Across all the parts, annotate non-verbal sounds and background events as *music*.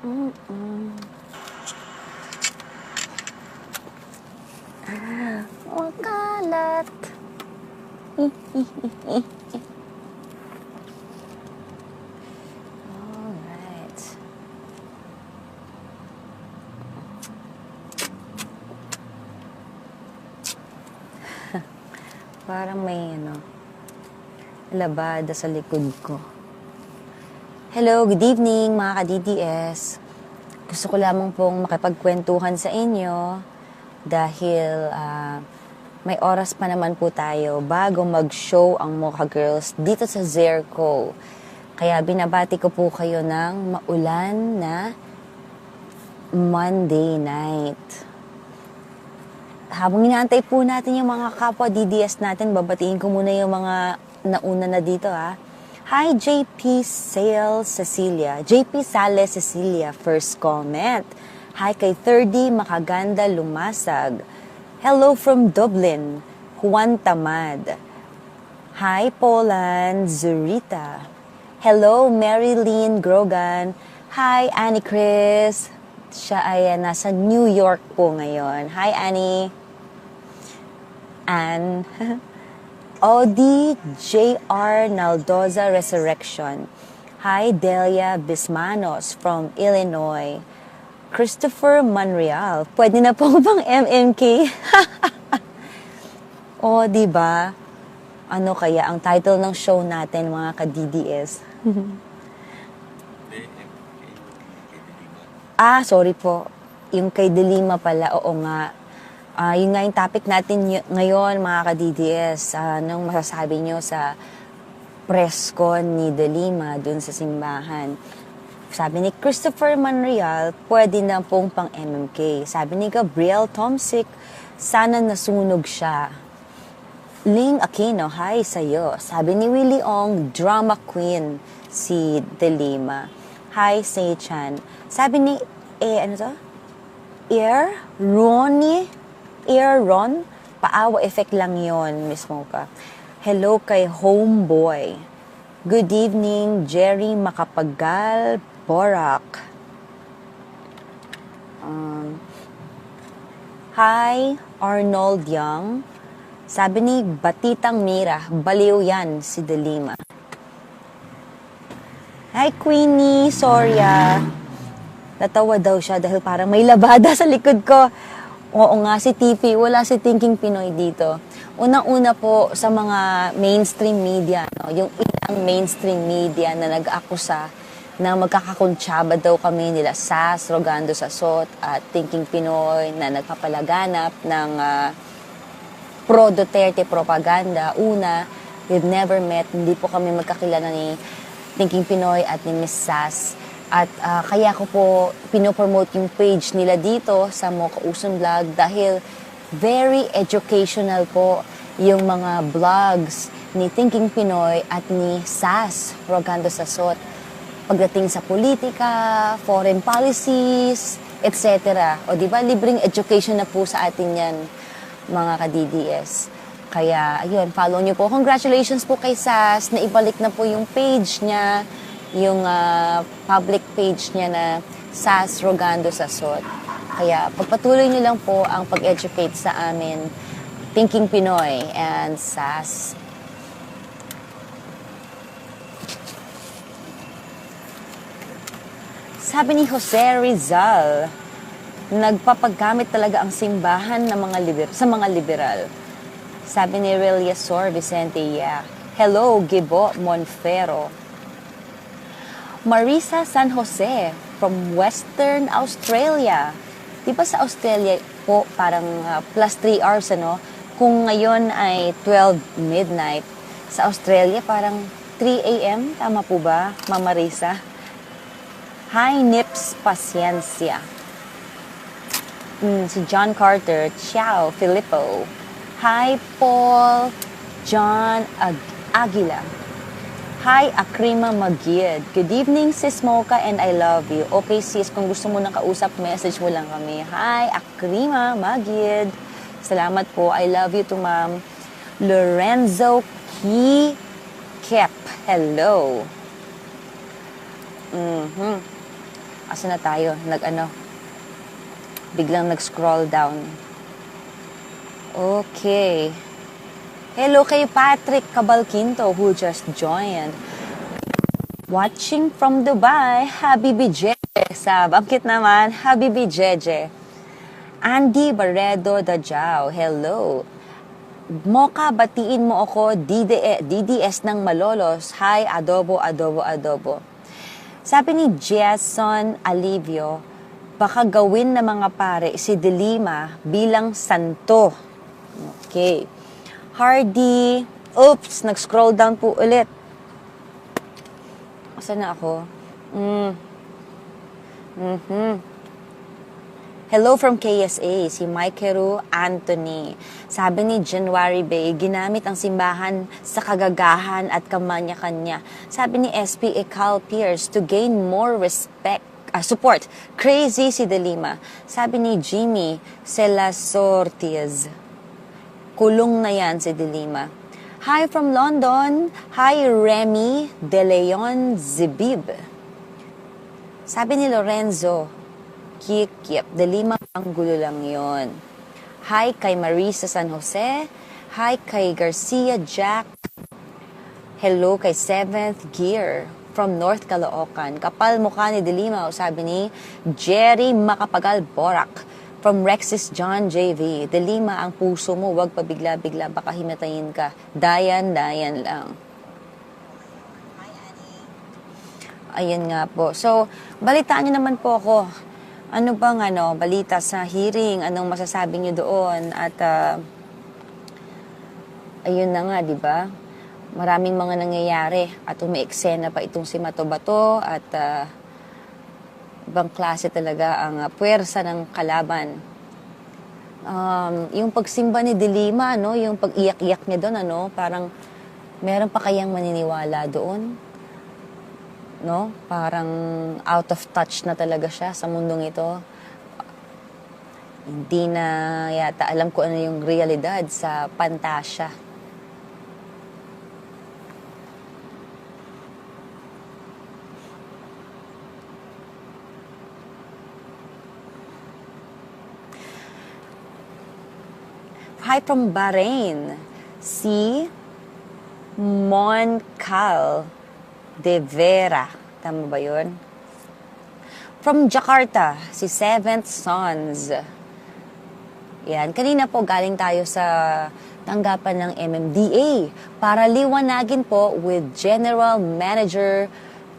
Mm-mm. Ah, makalat. *laughs* Alright. *laughs* Parang may ano, labada sa likod ko. Hello, good evening mga ka-DDS. Gusto ko lamang pong makipagkwentuhan sa inyo dahil ah, may oras pa naman po tayo bago mag-show ang Mocha Girls dito sa Zerco. Kaya binabati ko po kayo ng maulan na Monday night. Habang inaantay po natin yung mga kapwa DDS natin, babatiin ko muna yung mga nauna na dito ha. Hi, JP Sale Cecilia. JP Sale Cecilia, first comment. Hi kay 30 Makaganda Lumasag. Hello from Dublin, Juan Tamad. Hi, Poland Zurita. Hello, Marilyn Grogan. Hi, Annie Chris. Siya ay uh, nasa New York po ngayon. Hi, Annie. Anne. *laughs* Odi J.R. Naldoza Resurrection. Hi, Delia Bismanos from Illinois. Christopher Monreal. Pwede na po *laughs* bang MMK? *laughs* o, di ba? Ano kaya ang title ng show natin, mga ka-DDS? *laughs* Ah, sorry po. Yung kay Delima pala, oo nga. Ah, yun nga yung topic natin ngayon, mga ka-DDS. Ah, anong masasabi nyo sa press con ni Delima dun sa simbahan? Sabi ni Christopher Manreal, pwede na pong pang MMK. Sabi ni Gabriel Tomsic, sana nasunog siya. Ling Aquino, hi sa'yo. Sabi ni Willie Ong, drama queen si Delima. Hi, Say Chan. Sabi ni, eh, ano to? Air? Ronnie? Air Ron? Paawa effect lang yon mismo ka. Hello kay Homeboy. Good evening, Jerry Makapagal Borak. Um, hi, Arnold Young. Sabi ni Batitang Mira, baliw yan si Delima. Hi, Queenie. Sorry ah. Natawa daw siya dahil parang may labada *laughs* sa likod ko. Oo nga, si TV. Wala si Thinking Pinoy dito. Unang-una po sa mga mainstream media, no? yung ilang mainstream media na nag-akusa na magkakakuntsaba daw kami nila SAS, Rogando Sasot at Thinking Pinoy na nagpapalaganap ng ah, pro-Duterte propaganda. Una, we've never met, hindi po kami magkakilala ni Thinking Pinoy at ni Miss Sass. At ah, kaya ko po pinopromote yung page nila dito sa Mocha Uson Vlog dahil very educational po yung mga vlogs ni Thinking Pinoy at ni Sass Rogando Sasot pagdating sa politika, foreign policies, etc. O di ba libreng education na po sa atin yan, mga ka-DDS. Kaya, ayun, follow nyo po. Congratulations po kay Sas na ibalik na po yung page niya, yung ah, public page niya na Sas Rogando Sasot. Kaya, pagpatuloy nyo lang po ang pag-educate sa amin, Thinking Pinoy and Sas. Sabi ni Jose Rizal, nagpapaggamit talaga ang simbahan ng mga liber- sa mga liberal. Sabi ni Relia Sor Vicente yeah. Hello, Gibo Monfero. Marisa San Jose from Western Australia. Di ba sa Australia po parang ah, plus 3 hours ano? Kung ngayon ay 12 midnight, sa Australia parang 3 a.m. Tama po ba, Mama Marisa? Hi, Nips Paciencia. Mm, si John Carter. Ciao, Filippo. Hi, Paul. John Ag- Aguila. Hi, Akrima Magid. Good evening, Sis Mocha, and I love you. Okay, sis, kung gusto mo nang kausap, message mo lang kami. Hi, Akrima Magid. Salamat po. I love you to ma'am. Lorenzo Key Kep. Hello. Mhm. asa na tayo? Nag ano? Biglang nag-scroll down. Okay. Hello kay Patrick Cabalquinto who just joined. Watching from Dubai, Habibi Jeje. Sa bangkit naman, Habibi Jeje. Andy Barredo Dajao, hello. Moka, batiin mo ako, DDS ng Malolos. Hi, adobo, adobo, adobo. Sabi ni Jason Alivio, baka gawin ng mga pare si Delima bilang santo. Okay. Hardy, oops, nag-scroll down po ulit. Asan na ako? Mm. Mhm. Hello from KSA, si Mikeru Anthony. Sabi ni January Bay, ginamit ang simbahan sa kagagahan at kamanya-kanya. Sabi ni SP Ekal Pierce, to gain more respect, ah, support. Crazy si Delima. Sabi ni Jimmy Celasortiz, kulong na yan si Delima. Hi from London. Hi Remy De Leon Zibib. Sabi ni Lorenzo, Kikip, Delima ang gulo lang yon. Hi kay Marisa San Jose. Hi kay Garcia Jack. Hello kay Seventh Gear from North Caloocan. Kapal mukha ni Delima, sabi ni Jerry Makapagal Borak from Rexis John JV. Delima ang puso mo, wag pabigla-bigla, baka himatayin ka. Dayan, dayan lang. Ayan nga po. So, balitaan niyo naman po ako. Ano bang ano, balita sa hearing? Anong masasabi niyo doon? At ah, ayun na nga, di ba? Maraming mga nangyayari at umeeksena pa itong si Mato Bato at ah, ibang klase talaga ang ah, puwersa ng kalaban. Um, yung pagsimba ni Dilima, no, yung pag-iyak-iyak niya doon, ano, parang meron pa kayang maniniwala doon? no? Parang out of touch na talaga siya sa mundong ito. Hindi na yata alam ko ano yung realidad sa pantasya. Hi from Bahrain. Si Moncal De Vera. Tama ba yun? From Jakarta, si Seventh Sons. Yan. Kanina po galing tayo sa tanggapan ng MMDA para liwanagin po with General Manager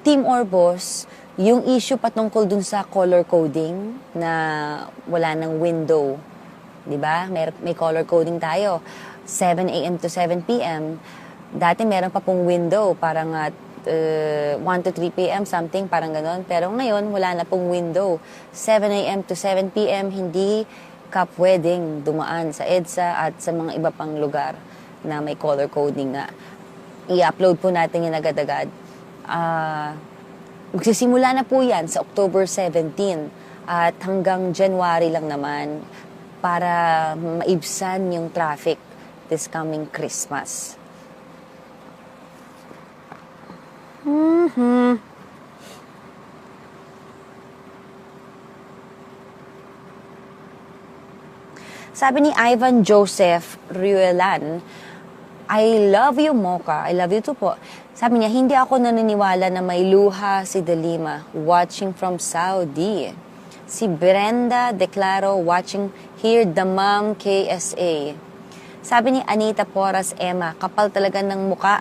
Team Orbos yung issue patungkol dun sa color coding na wala ng window. 'Di ba? May, may color coding tayo. 7 a.m. to 7 p.m. Dati meron pa pong window, parang at uh, 1 to 3 p.m. something, parang ganon. Pero ngayon, wala na pong window. 7 a.m. to 7 p.m. hindi ka pwedeng dumaan sa EDSA at sa mga iba pang lugar na may color coding nga. I-upload po natin yan agad-agad. Ah... Magsisimula na po yan sa October 17 at hanggang January lang naman para maibsan yung traffic this coming Christmas. Mhm. Sabi ni Ivan Joseph Ruelan, I love you, Mocha. I love you too po. Sabi niya, hindi ako naniniwala na may luha si Delima watching from Saudi. Si Brenda Declaro watching here the mom KSA. Sabi ni Anita Porras Emma, kapal talaga ng muka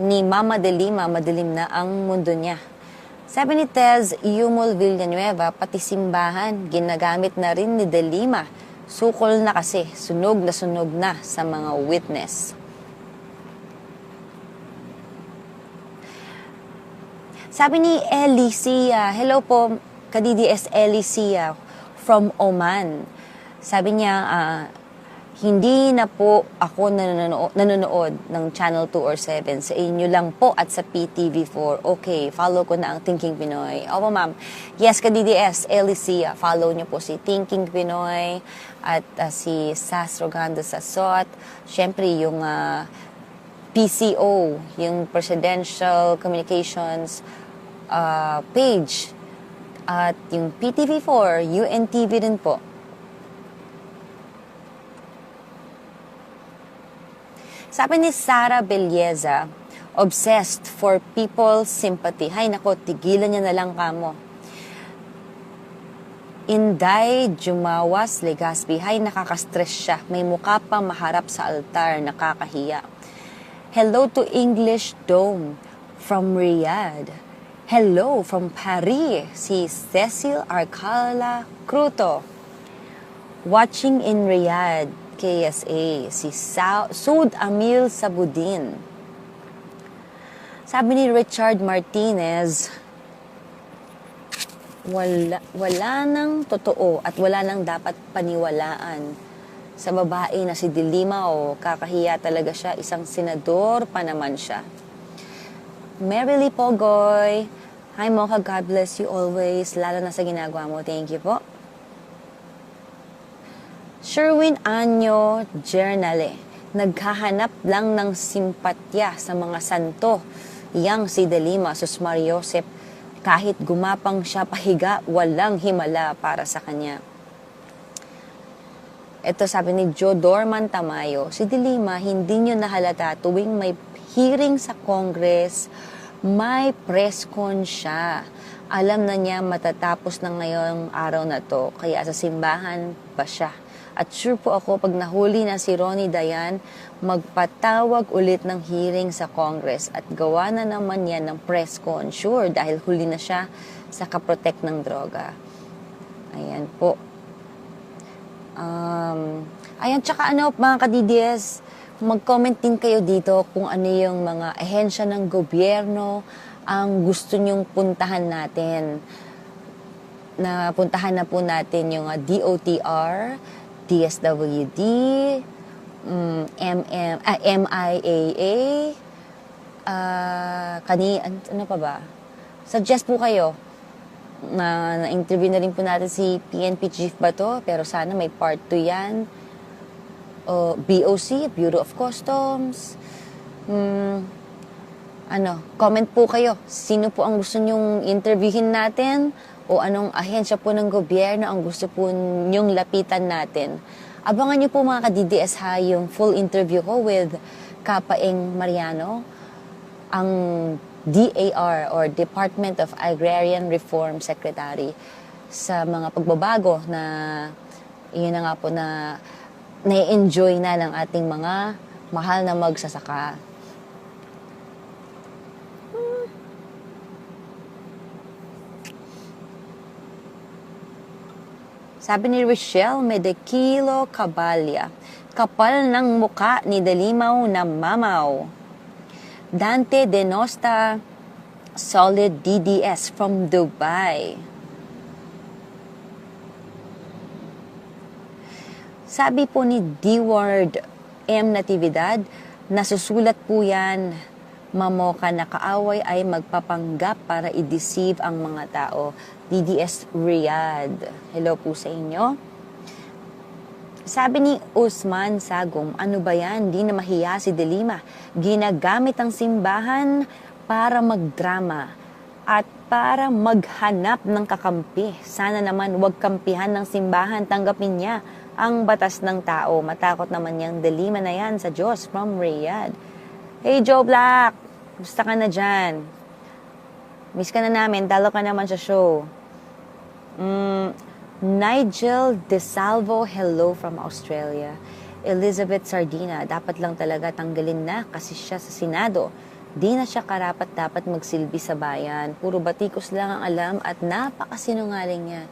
ni Mama Delima, madilim na ang mundo niya. Sabi ni Tez Yumul Villanueva, pati simbahan, ginagamit na rin ni Delima. Sukol na kasi, sunog na sunog na sa mga witness. Sabi ni Elicia, hello po, ka-DDS from Oman. Sabi niya, ah, hindi na po ako nanonood, nanonood ng Channel 2 or 7. Sa inyo lang po at sa PTV4. Okay, follow ko na ang Thinking Pinoy. Opo, ma'am. Yes, ka-DDS, Elicia. Follow niyo po si Thinking Pinoy at ah, si Sas Rogando Sasot. Siyempre, yung ah, PCO, yung Presidential Communications uh, page At yung PTV4, UNTV din po. Sabi ni Sara Belleza, obsessed for people's sympathy. Hay nako, tigilan niya na lang kamo. Inday Jumawas Legaspi, hay nakaka-stress siya. May mukha pa maharap sa altar, nakakahiya. Hello to English Dome from Riyadh. Hello from Paris, si Cecil Arcala Cruto. Watching in Riyadh, KSA, si Sa- Sud Amil Sabudin. Sabi ni Richard Martinez, wala, wala nang totoo at wala nang dapat paniwalaan sa babae na si Dilima o kakahiya talaga siya, isang senador pa naman siya. Merrily Pogoy, Hi Mocha, God bless you always, lalo na sa ginagawa mo. Thank you po. Sherwin Anyo Jernale, naghahanap lang ng simpatya sa mga santo. Yang si Delima, Sus Mariosep, kahit gumapang siya pahiga, walang himala para sa kanya. Ito sabi ni Joe Dorman Tamayo, si Delima hindi nyo nahalata tuwing may hearing sa Congress, may press con siya. Alam na niya matatapos na ngayong araw na to, kaya sa simbahan pa siya. At sure po ako, pag nahuli na si Ronnie Dayan, magpatawag ulit ng hearing sa Congress at gawa na naman yan ng press con. Sure, dahil huli na siya sa kaprotect ng droga. Ayan po. Um, ayan, tsaka ano, mga ka-DDS, mag-comment din kayo dito kung ano yung mga ahensya ng gobyerno ang gusto nyong puntahan natin. Na puntahan na po natin yung uh, DOTR, DSWD, um, MM, ah, MIAA, ah, kani, an- ano pa ba? Suggest po kayo na na-interview na rin po natin si PNP Chief Bato, pero sana may part 2 yan. O BOC, Bureau of Customs. Hmm, ano, comment po kayo. Sino po ang gusto nyong interviewin natin? O anong ahensya po ng gobyerno ang gusto po nyong lapitan natin? Abangan niyo po mga ka-DDS ha, yung full interview ko with Kapaeng Mariano, ang DAR or Department of Agrarian Reform Secretary sa mga pagbabago na yun na nga po na nai-enjoy na ng ating mga mahal na magsasaka. Sabi ni Rochelle Medekilo Cabalya, kapal ng muka ni Dalimaw na mamaw. Dante Denosta, solid DDS from Dubai. Sabi po ni D-Word M. Natividad, nasusulat po yan, mamoka na kaaway ay magpapanggap para i-deceive ang mga tao. DDS Riyadh. Hello po sa inyo. Sabi ni Usman Sagom, ano ba yan? Di na mahiya si Delima. Ginagamit ang simbahan para magdrama at para maghanap ng kakampi. Sana naman wag kampihan ng simbahan, tanggapin niya ang batas ng tao. Matakot naman niyang Delima na yan sa Diyos from Riyadh. Hey Joe Black, gusto ka na dyan? Miss ka na namin, talo ka naman sa show. Mm, Nigel De Salvo, hello from Australia. Elizabeth Sardina, dapat lang talaga tanggalin na kasi siya sa Senado. Di na siya karapat dapat magsilbi sa bayan. Puro batikos lang ang alam at napakasinungaling niya.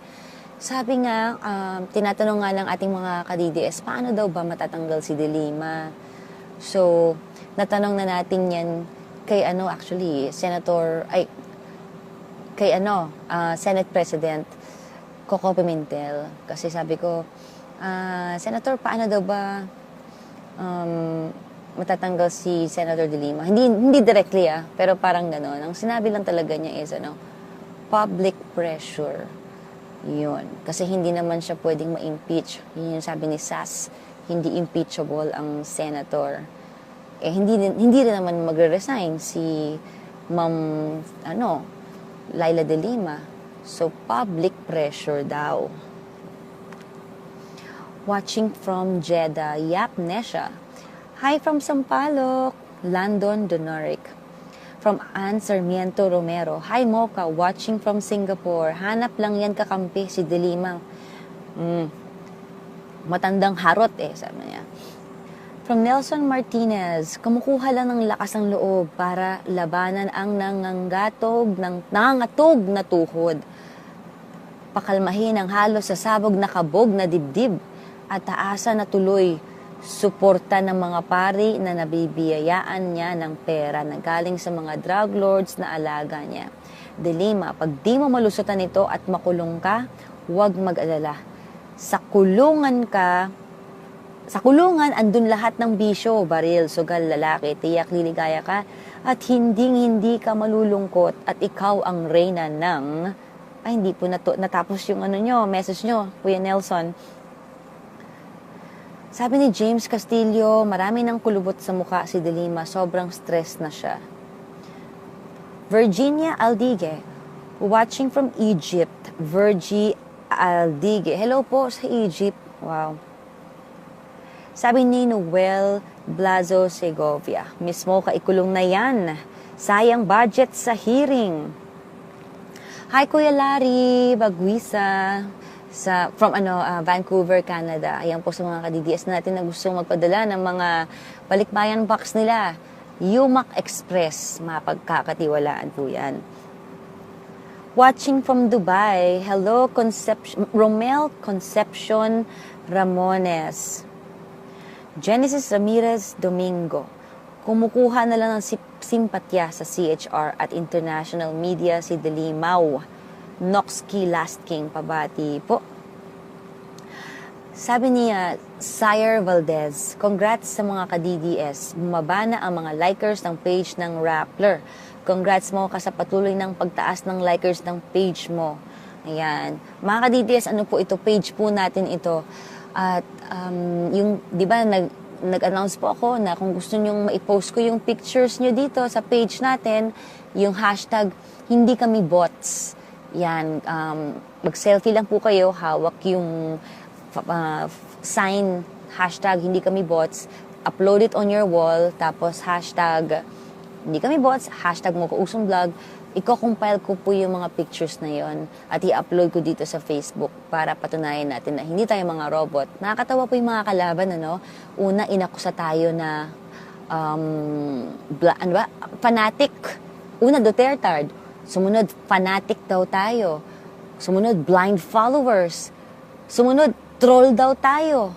Sabi nga, um, tinatanong nga ng ating mga ka-DDS, paano daw ba matatanggal si Delima? So, natanong na natin yan kay ano actually, Senator, ay, kay ano, ah, Senate President Coco Pimentel. Kasi sabi ko, ah, Senator, paano daw ba um, matatanggal si Senator De Lima? Hindi, hindi directly ah, pero parang gano'n. Ang sinabi lang talaga niya is, ano, public pressure. Yun. Kasi hindi naman siya pwedeng ma-impeach. Yun yung sabi ni Sas, hindi impeachable ang senator. Eh, hindi, hindi rin naman magre-resign si Ma'am, ano, Laila De Lima. So, public pressure daw. Watching from Jeddah, Yap Nesha. Hi from Sampaloc, Landon Donoric. From Ann Sarmiento Romero. Hi Mocha, watching from Singapore. Hanap lang yan kakampi si Delima. Mm. Matandang harot eh, sabi niya. From Nelson Martinez, kumukuha lang ng lakas ng loob para labanan ang nangangatog, ng, nangangatog na tuhod. Pakalmahin ang halos sa sabog na kabog na dibdib at taasan na tuloy suporta ng mga pari na nabibiyayaan niya ng pera na galing sa mga drug lords na alaga niya. Delima, pag di mo malusutan ito at makulong ka, huwag mag-alala. Sa kulungan ka, sa kulungan, andun lahat ng bisyo, baril, sugal, lalaki, tiyak, liligaya ka, at hinding-hindi ka malulungkot at ikaw ang reyna ng... Ay, hindi po nato, natapos yung ano nyo, message nyo, Kuya Nelson. Sabi ni James Castillo, marami ng kulubot sa mukha si Delima, sobrang stress na siya. Virginia Aldigue, watching from Egypt, Virgie Aldigue. Hello po sa Egypt. Wow. Sabi ni Noel Blazo Segovia, mismo kaikulong na yan. Sayang budget sa hearing. Hi Kuya Larry Bagwisa sa from ano uh, Vancouver, Canada. Ayan po sa mga ka-DDS natin na gusto magpadala ng mga balikbayan box nila. Yumak Express, mapagkakatiwalaan po yan. Watching from Dubai, hello Conception, Romel Concepcion Ramones. Genesis Ramirez Domingo. Kumukuha na lang ng simpatya sa CHR at international media si Delimao. Noxkey Last King pabati po. Sabi niya, Sire Valdez, congrats sa mga ka-DDS. Bumaba na ang mga likers ng page ng Rappler. Congrats mo ka sa patuloy ng pagtaas ng likers ng page mo. Ayan. Mga ka-DDS, ano po ito? Page po natin ito. At um, yung, di ba, nag, nag-announce po ako na kung gusto nyong ma-post ko yung pictures nyo dito sa page natin, yung hashtag, hindi kami bots. Yan, um, mag-selfie lang po kayo, hawak yung uh, sign, hashtag, hindi kami bots, upload it on your wall, tapos hashtag, hindi kami bots, hashtag mo kausong vlog, i-compile ko po yung mga pictures na yon at i-upload ko dito sa Facebook para patunayan natin na hindi tayo mga robot. Nakakatawa po yung mga kalaban, ano? Una, inakusa tayo na um, bla, ano ba? fanatic. Una, Duterte. Sumunod, fanatic daw tayo. Sumunod, blind followers. Sumunod, troll daw tayo.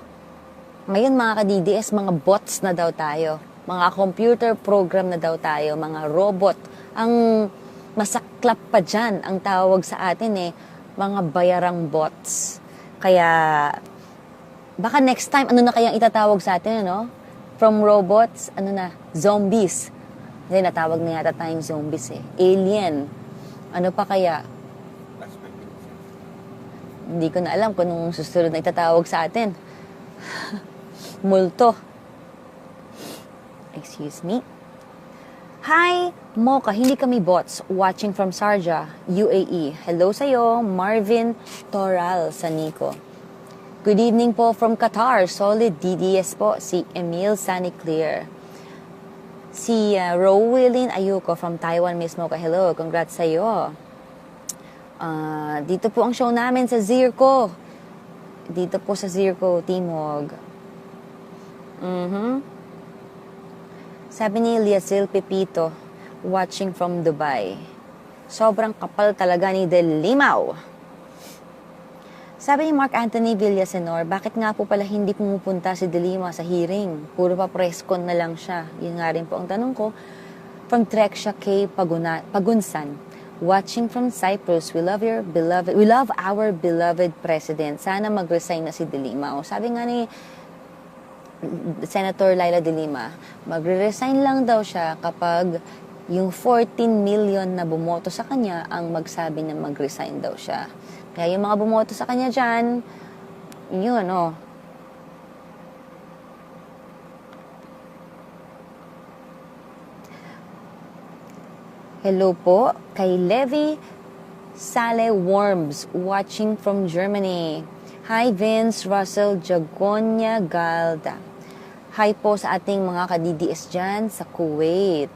Ngayon, mga ka-DDS, mga bots na daw tayo. Mga computer program na daw tayo. Mga robot. Ang masaklap pa dyan, ang tawag sa atin eh, mga bayarang bots. Kaya, baka next time, ano na kayang itatawag sa atin, ano? From robots, ano na, zombies. Hindi, natawag na yata tayong zombies eh. Alien. Ano pa kaya? Hindi ko na alam kung anong susunod na itatawag sa atin. *laughs* Multo. Excuse me. Hi, Mocha, hindi kami bots. Watching from Sharjah, UAE. Hello sa'yo, Marvin Toral sa Nico. Good evening po from Qatar. Solid DDS po, si Emil Sunny Clear. Si uh, Rowelyn Ayuko from Taiwan mismo ka. Hello, congrats sa iyo. Uh, dito po ang show namin sa Zirco. Dito po sa Zirco, Timog. Mm-hmm. Sabi ni Liazil Pepito, watching from Dubai. Sobrang kapal talaga ni Del Limao. Sabi ni Mark Anthony Villasenor, bakit nga po pala hindi pumupunta si Delima sa hearing? Puro pa press con na lang siya. Yun nga rin po ang tanong ko. From Trexia K. Paguna, Pagunsan, watching from Cyprus, we love your beloved, we love our beloved president. Sana mag-resign na si Delima. O sabi nga ni Senator Laila De Lima, magre-resign lang daw siya kapag yung 14 million na bumoto sa kanya ang magsabi na mag-resign daw siya. Kaya yung mga bumoto sa kanya dyan, yun, oh. Hello po kay Levi Sale Worms, watching from Germany. Hi Vince, Russell, Jagonia, Galda. Hi po sa ating mga ka-DDS dyan sa Kuwait.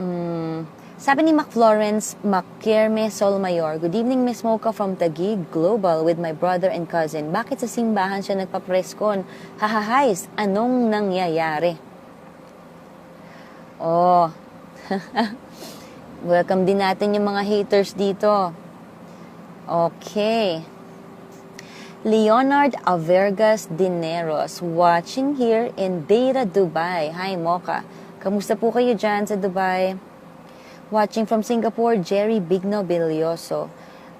Mm, sabi ni Mac Florence Mackerme Solmayor, Good evening Miss Mocha from Taguig Global with my brother and cousin. Bakit sa simbahan siya nagpa-preskon? Hahahais, anong nangyayari? Oh, *laughs* welcome din natin yung mga haters dito. Okay. Leonard Avergas Dineros, watching here in Deira, Dubai. Hi, Mocha. Kamusta po kayo dyan sa Dubai? Watching from Singapore, Jerry Bigno Bilioso.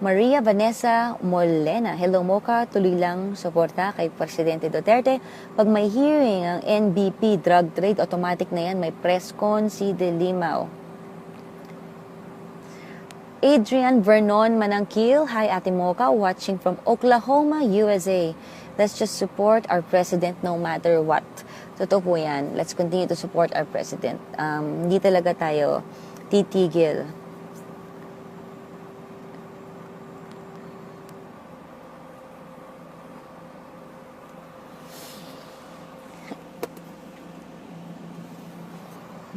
Maria Vanessa Molena. Hello, Mocha. Tuloy lang suporta kay Presidente Duterte. Pag may hearing ang NBP drug trade, automatic na yan. May press con si De Limao. Adrian Vernon Manangkil. Hi, Ate Mocha. Watching from Oklahoma, USA. Let's just support our president no matter what. Totoo po yan. Let's continue to support our president. Um, hindi talaga tayo titigil.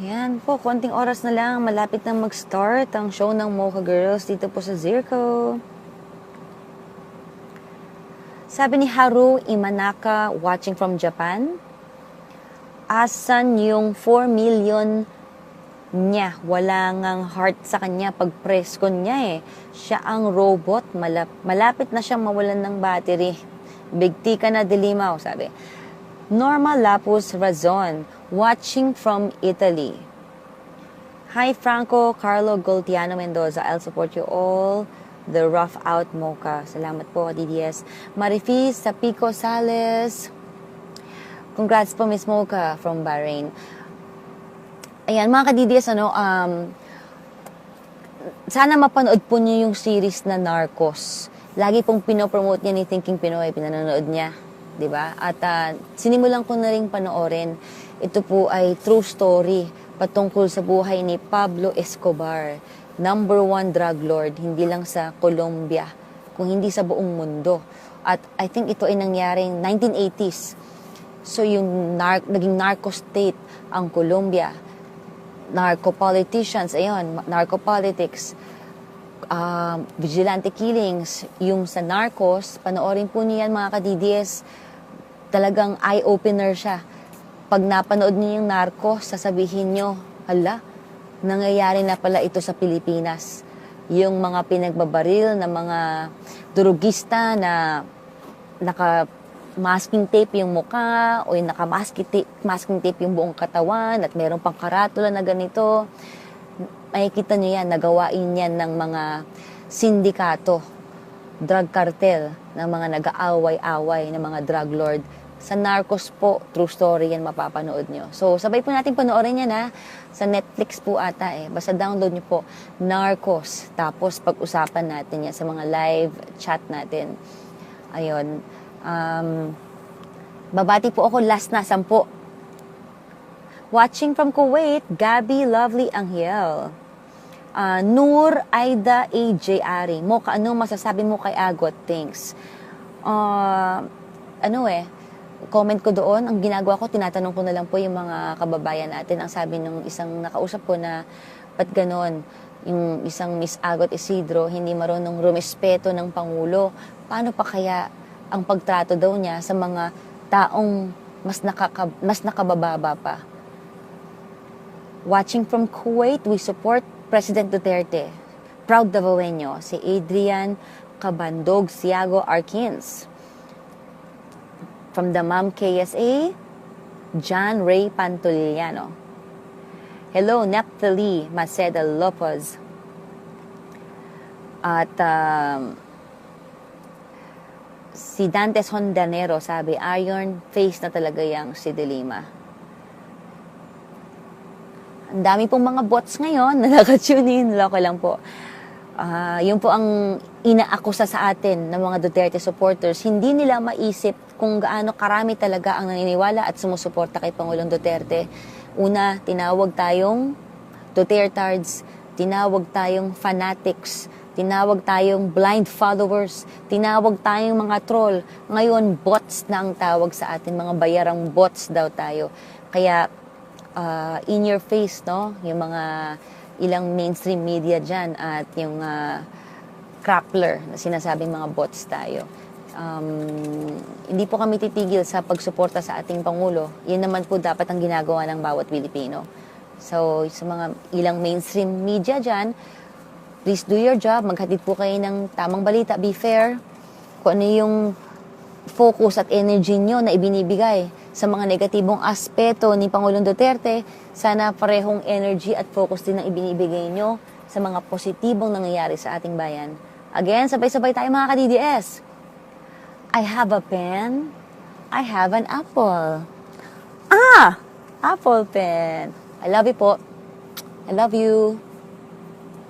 Yan po, konting oras na lang. Malapit na mag-start ang show ng Mocha Girls dito po sa Zirco. Sabi ni Haru Imanaka, watching from Japan, asan yung 4 million niya? Wala ngang heart sa kanya pag press ko niya eh. Siya ang robot, malap malapit na siyang mawalan ng battery. Big T ka na dilimaw, sabi. Norma Lapus Razon, watching from Italy. Hi Franco, Carlo Goltiano Mendoza, I'll support you all. The Rough Out Mocha. Salamat po, DDS. Marifis Sapico Sales. Congrats po, Miss Mocha from Bahrain. Ayan, mga ka-DDS, ano, um, sana mapanood po niyo yung series na Narcos. Lagi pong pinopromote niya ni Thinking Pinoy, pinanonood niya. ba? At uh, sinimulan ko na ring panoorin. Ito po ay true story patungkol sa buhay ni Pablo Escobar, number one drug lord, hindi lang sa Colombia, kung hindi sa buong mundo. At I think ito ay nangyaring 1980s. So yung nar- naging narco state ang Colombia. Narco politicians, ayun, narco politics uh, vigilante killings, yung sa Narcos, panoorin po niyan mga ka-DDS, talagang eye-opener siya. Pag napanood niyo yung Narcos, sasabihin niyo, hala, nangyayari na pala ito sa Pilipinas. Yung mga pinagbabaril na mga durugista na naka masking tape yung mukha o yung naka masking tape, masking tape yung buong katawan at meron pang karatula na ganito makikita nyo yan, nagawain yan ng mga sindikato, drug cartel, ng mga nag-aaway-away, ng mga drug lord. Sa Narcos po, true story yan mapapanood nyo. So, sabay po natin panoorin yan ha. Sa Netflix po ata eh. Basta download nyo po, Narcos. Tapos, pag-usapan natin yan sa mga live chat natin. Ayun. Um, babati po ako last na, sampo. Watching from Kuwait, Gabby Lovely Anghel. Uh, Nur Aida AJ Ari. Mo, ano masasabi mo kay Agot? Thanks. Uh, ano eh, comment ko doon, ang ginagawa ko, tinatanong ko na lang po yung mga kababayan natin. Ang sabi ng isang nakausap ko na, ba't ganon? Yung isang Miss Agot Isidro, hindi marunong rumespeto ng Pangulo. Paano pa kaya ang pagtrato daw niya sa mga taong mas, nakaka, mas nakabababa pa? Watching from Kuwait, we support President Duterte. Proud Davaoeño, si Adrian Cabandog Siago Arkins. From the MAM KSA, John Ray Pantoliano. Hello, Naphtali Maceda Lopez. At um, si Dantes Hondanero sabi, iron face na talaga yang si Delima. Ang dami pong mga bots ngayon *laughs* na nakatune in. Loko lang po. Uh, yun po ang inaakusa sa atin ng mga Duterte supporters. Hindi nila maisip kung gaano karami talaga ang naniniwala at sumusuporta kay Pangulong Duterte. Una, tinawag tayong Dutertards tinawag tayong fanatics, tinawag tayong blind followers, tinawag tayong mga troll. Ngayon, bots na ang tawag sa atin, mga bayarang bots daw tayo. Kaya, uh, in your face, no? Yung mga ilang mainstream media dyan at yung uh, crappler na sinasabing mga bots tayo. Um, hindi po kami titigil sa pagsuporta sa ating Pangulo. Yan naman po dapat ang ginagawa ng bawat Pilipino. So, sa mga ilang mainstream media dyan, please do your job. Maghatid po kayo ng tamang balita. Be fair. Kung ano yung focus at energy nyo na ibinibigay sa mga negatibong aspeto ni Pangulong Duterte, sana parehong energy at focus din ang ibinibigay nyo sa mga positibong nangyayari sa ating bayan. Again, sabay-sabay tayo mga ka-DDS. I have a pen. I have an apple. Ah! Apple pen. I love you po. I love you.